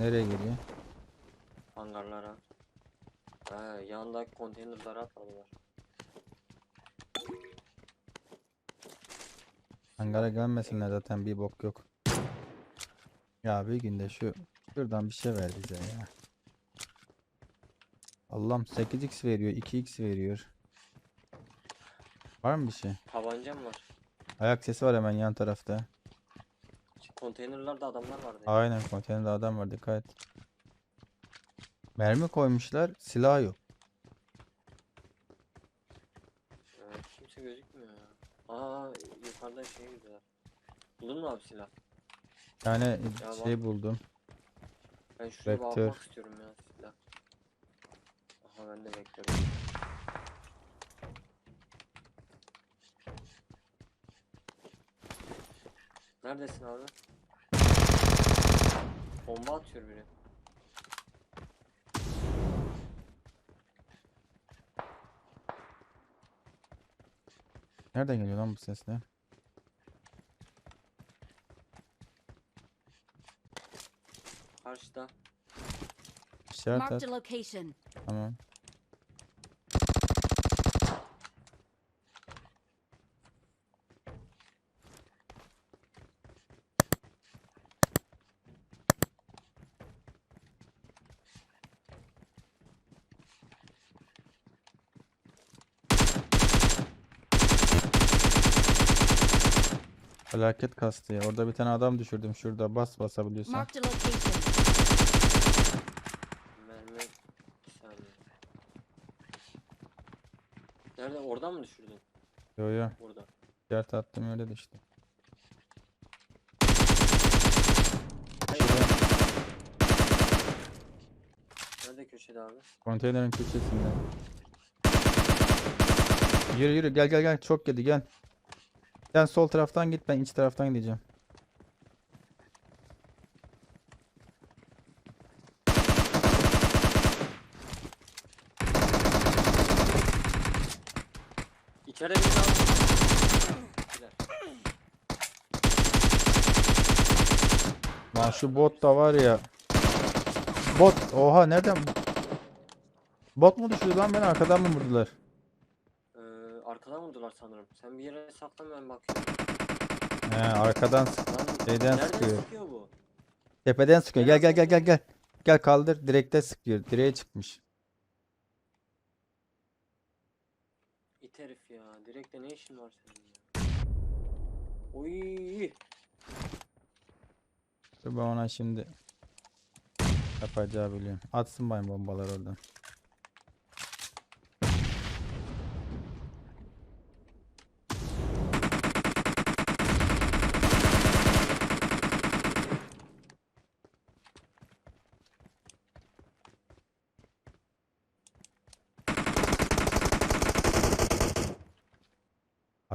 nereye geliyor? Hangarlara. He, yanındaki konteynerlara atladılar. Hangara gelmesinler zaten bir bok yok. Ya bir günde şu şuradan bir şey ver bize ya. Allah'ım 8x veriyor, 2x veriyor. Var mı bir şey? Tabancam var. Ayak sesi var hemen yan tarafta. Konteynerlarda adamlar vardı. Aynen konteynerde adam var dikkat et. Mermi koymuşlar, silah yok. Evet, kimse gözükmüyor ya. Aa, yukarıda şey gidiyorlar. Buldun mu abi silah? Tane Ya şey buldum. Ben şuraya Vektör. bakmak istiyorum ya silah. Aha ben de bekliyorum. Neredesin abi? Bomba atıyor biri. Nereden geliyor lan bu sesler? Karşıda. İşaret Marked at. a location. Tamam. Felaket kastı ya. Orada bir tane adam düşürdüm. Şurada bas basabiliyorsan. Marked a location. Mermi. Nerede? Oradan mı düşürdün? Yo yo. Burada. İşaret attım öyle de işte. Hayır. Nerede köşede abi? Konteynerin köşesinde. Yürü yürü gel gel gel çok yedi gel. Sen sol taraftan git ben iç taraftan gideceğim. İçeride bir daha. Lan şu bot da var ya. Bot oha nereden? Bot mu düşürdü lan beni arkadan mı vurdular? Arkadan vurdular sanırım. Sen bir yere saklan ben bakıyorum. He arkadan sık- Lan Şeyden nereden sıkıyor. sıkıyor bu? tepeden sıkıyor. Gel gel gel gel gel. Gel kaldır direkte sıkıyor. Direğe çıkmış. İt herif ya. Direkte ne işin var senin ya? Oy. Dur ben ona şimdi yapacağı biliyorum. Atsın bayım bombalar oradan.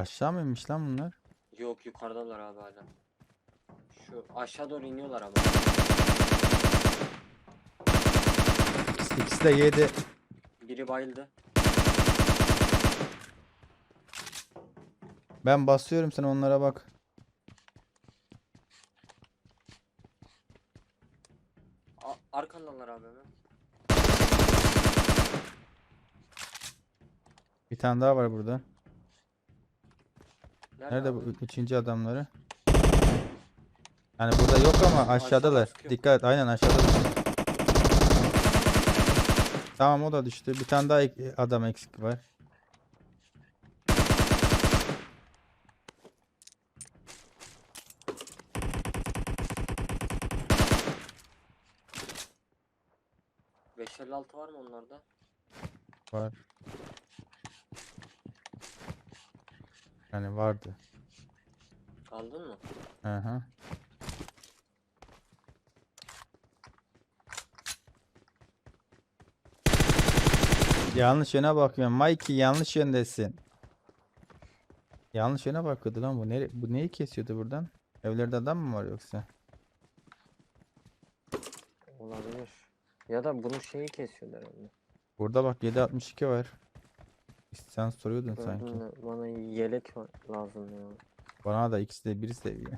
Aşağı mı inmiş lan bunlar? Yok yukarıdalar abi hala. Şu aşağı doğru iniyorlar. İkisi- İkisi de yedi. Biri bayıldı. Ben basıyorum sen onlara bak. A arkandalar abi hemen. Bir tane daha var burada. Nerede abi? bu üçüncü adamları? Yani burada yok ama aşağıdalar. sıkıyor. Dikkat aynen aşağıdalar. Tamam o da düştü. Bir tane daha ek- adam eksik var. Beş elli altı var mı onlarda? Var. Yani vardı. Aldın mı? Hı hı. Yanlış yöne bakıyorum. Mikey yanlış yöndesin. Yanlış yöne bakıyordu lan bu. Nere bu neyi kesiyordu buradan? Evlerde adam mı var yoksa? Olabilir. Ya da bunu şeyi kesiyorlar herhalde. Burada bak 762 var. Sen soruyordun sanki. Bana yelek var- lazım ya. Bana da ikisi de biri seviyor.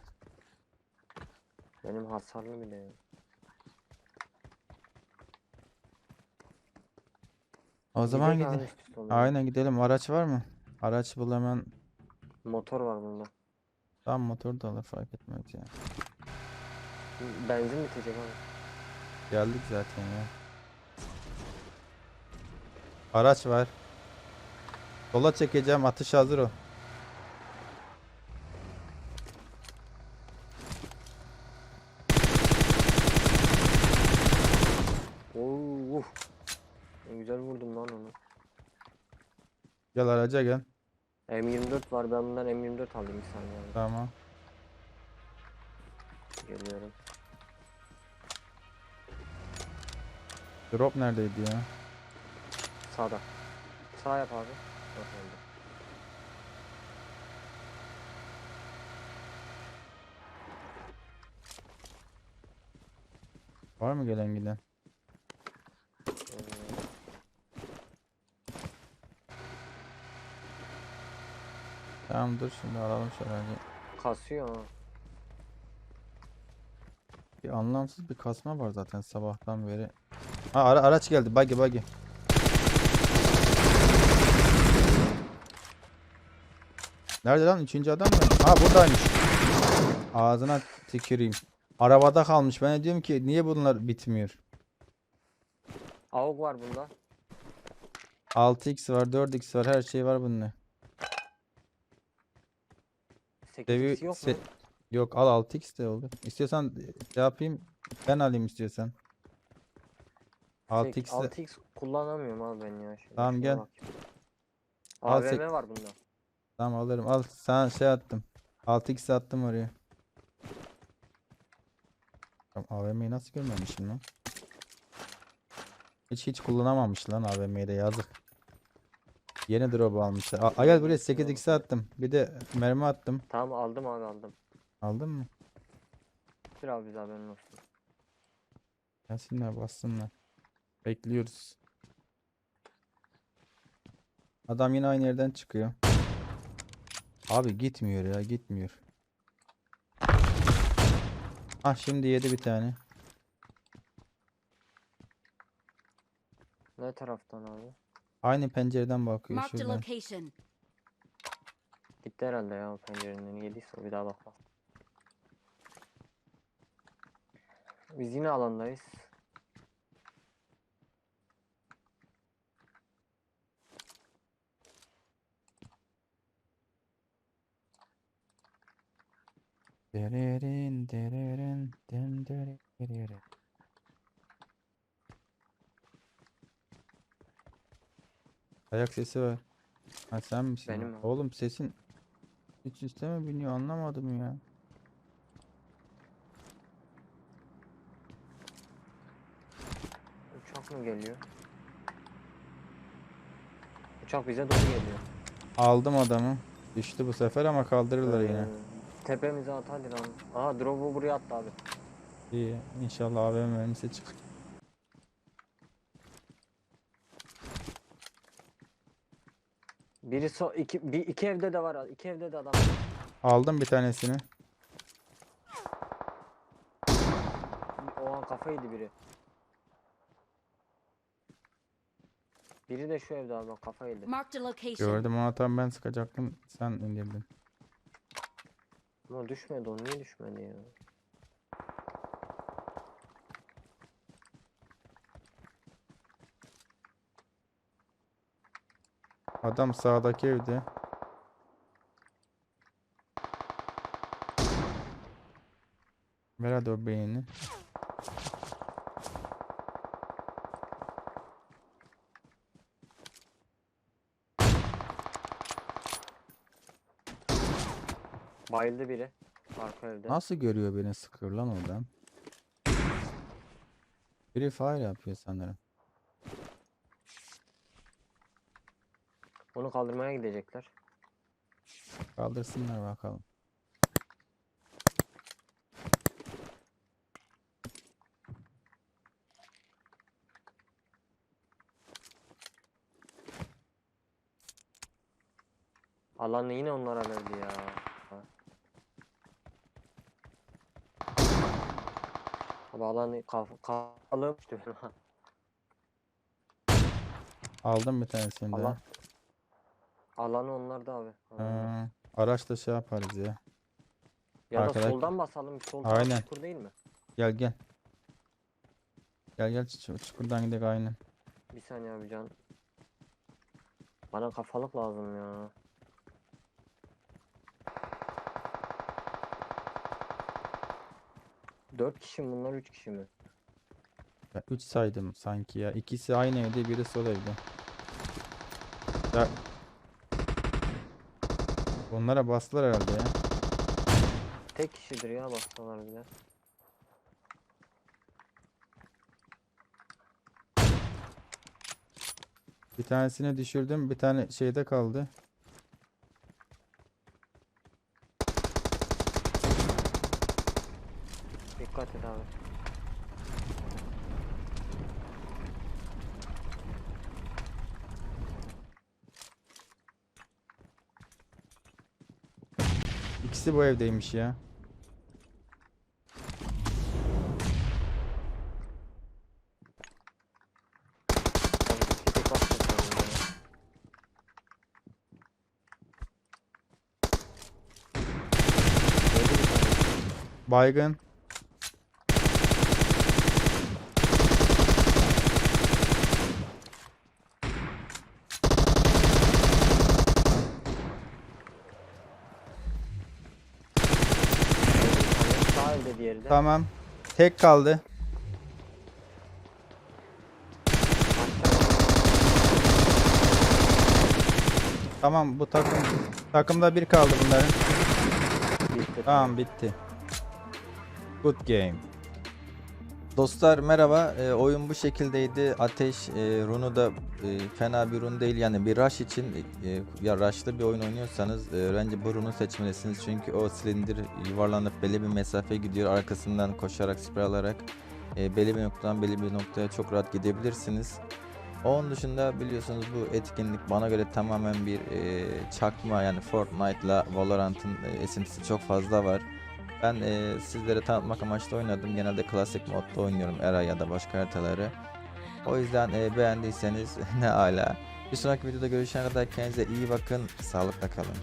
Benim hasarlı bile ya. O zaman Gidelim abi zaman. Aynen gidelim. Araç var mı? Araç bul hemen. Motor var bunda. Tam motor da alır fark etmez ya. Benzin bitecek abi. Geldik zaten ya. Araç var. Sola çekeceğim. Atış hazır o. Oo, uf. Ne güzel vurdum lan onu. Gel araca gel. M24 var ben bundan M24 alayım bir saniye. Tamam. Geliyorum. Drop neredeydi ya? Sağda. Sağ yap abi. Bak oldu. Var mı gelen giden? Tamam dur şimdi alalım aracı. kasıyor ha. Bir anlamsız bir kasma var zaten sabahtan beri. Ha ara- araç geldi. Buggy buggy. Nerede lan? Üçüncü adam mı? Ha buradaymış. Ağzına tüküreyim. Arabada kalmış. Ben de diyorum ki niye bunlar bitmiyor? AUG var bunda. 6x var, 4x var, her şey var bunun. 8 Sevi yok se- mu? Yok al 6x de olur. İstiyorsan e, şey yapayım. Ben alayım istiyorsan. 6x de 6x kullanamıyorum abi ben ya. Şimdi Tamam, gel. Al AVM var bunda. Tamam alırım. Al sana şey attım. 6x attım oraya. Tamam, AVM'yi nasıl görmemişim lan? Hiç hiç kullanamamış lan AVM'yi de yazık. Yeni drop almışlar. A, buraya 8x attım. Bir de mermi attım. Tamam aldım abi aldım. Aldın mı? Bir abi bize haberin olsun. Gelsinler bassınlar. Bekliyoruz. Adam yine aynı yerden çıkıyor. Abi gitmiyor ya gitmiyor. Ah şimdi yedi bir tane. Ne taraftan abi? Aynı pencereden bakıyor Marked a şuradan. location. Gitti herhalde ya o pencereden yediyse bir daha bakma. Biz yine alandayız. Dererin dererin dererin. Ayak sesi var. Ha sen misin? o? Benim abi. Oğlum sesin hiç üsteme biniyor anlamadım ya. Uçak mı geliyor? Uçak bize doğru geliyor. Aldım adamı. Düştü bu sefer ama kaldırırlar yine. Tepemize at hadi lan. Aha drop'u buraya attı abi. İyi. İnşallah AVM mühendisi çıkar. Biri so iki, bir, iki evde de var. iki evde de adam. Aldım bir tanesini. O an kafaydı biri. Biri de şu evde abi kafaydı. Marked a location. Gördüm ama tam ben sıkacaktım. Sen indirdin. Ama düşmedi o niye düşmedi ya? Adam sağdaki evde. Ver hadi o beynini. Bayıldı biri. Arka evde. Nasıl görüyor beni sıkıyor lan oradan? Free Fire yapıyor sanırım. Onu kaldırmaya gidecekler. Kaldırsınlar bakalım. Alanı yine onlara verdi ya. Abi alanı kaf kafalım işte. Aldım bir tanesini de. Alan. Alanı onlarda abi. Ha. Araçla şey yaparız ya. Ya da arkada- soldan basalım. Sol Aynen. çukur değil mi? Gel gel. Gel gel çu- çukurdan gidelim aynen. Bir saniye abi can. Bana kafalık lazım ya. Dört kişi mi bunlar üç kişi mi? Ben 3 saydım sanki ya. İkisi aynı evde, biri sol evde. Ya. Onlara bastılar herhalde ya. Tek kişidir ya baksalar bile. Bir tanesini düşürdüm, bir tane şeyde kaldı. Et abi. İkisi bu evdeymiş ya. Baygın. Öldü bir tane. Sağ elde diğeri de. Tamam. Tek kaldı. Tamam bu takım takımda bir kaldı bunların. Bitti. Tamam bitti. Good game. Dostlar merhaba. Ee, oyun bu şekildeydi. Ateş e, runu da e, fena bir run değil. Yani bir rush için e, ya rushlı bir oyun oynuyorsanız e, bence bu runu seçmelisiniz. Çünkü o silindir yuvarlanıp belli bir mesafe gidiyor. Arkasından koşarak spray alarak e, belli bir noktadan belli bir noktaya çok rahat gidebilirsiniz. Onun dışında biliyorsunuz bu etkinlik bana göre tamamen bir e, çakma yani Fortnite'la Valorant'ın e, esintisi çok fazla var. Ben e, sizlere tanıtmak amaçlı oynadım. Genelde klasik modda oynuyorum era ya da başka haritaları. O yüzden e, beğendiyseniz ne ala. Bir sonraki videoda görüşene kadar kendinize iyi bakın. Sağlıkla kalın.